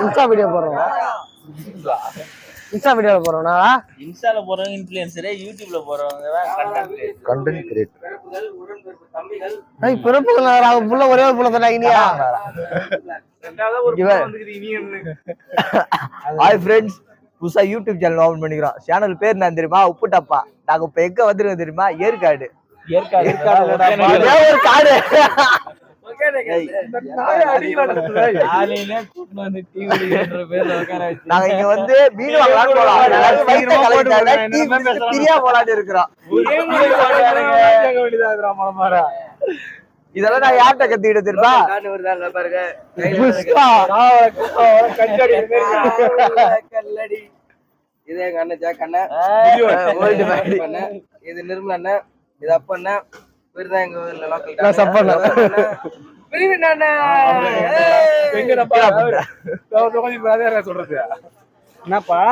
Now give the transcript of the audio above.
Insta video போடுறோம். Insta வீடியோல போறோம்னா இன்ஸ்டால போறவங்க இன்ஃபுளுசரு யூடியூப்ல போறவங்க தான் கண்டென்ட் கண்டென்ட் கிரியேட் ஏய் பிறப்புக்கு நான் புள்ள ஒரே ஒரு புள்ள தானே இனியா? ஹாய் ஃப்ரெண்ட்ஸ் புதுசா யூடியூப் சேனல் ஓபன் பண்ணிக்கிறோம். சேனல் பேர் என்ன தெரியுமா? உப்பு டப்பா நாங்க இப்ப எங்க வந்திருக்கோம் தெரியுமா? ஏற்காடு. ஏற்காடு. ஒரே ஒரு காடு? நாங்க இங்க வந்து மீன் வாங்கலாம்னு போலாம் பிரியா போலான்னு இருக்கிறோம் இதெல்லாம் நான் யார்கிட்ட கத்துக்கிட்டு தெரியுமா புஷ்பா. இது எங்க அண்ணன் ஜாக் அண்ணன். அண்ணன் இது நிர்மல் அண்ணன் இது அப்ப அண்ணன் இவர் தான் எங்க ஊர்ல லோக்கல் என்னப்பா?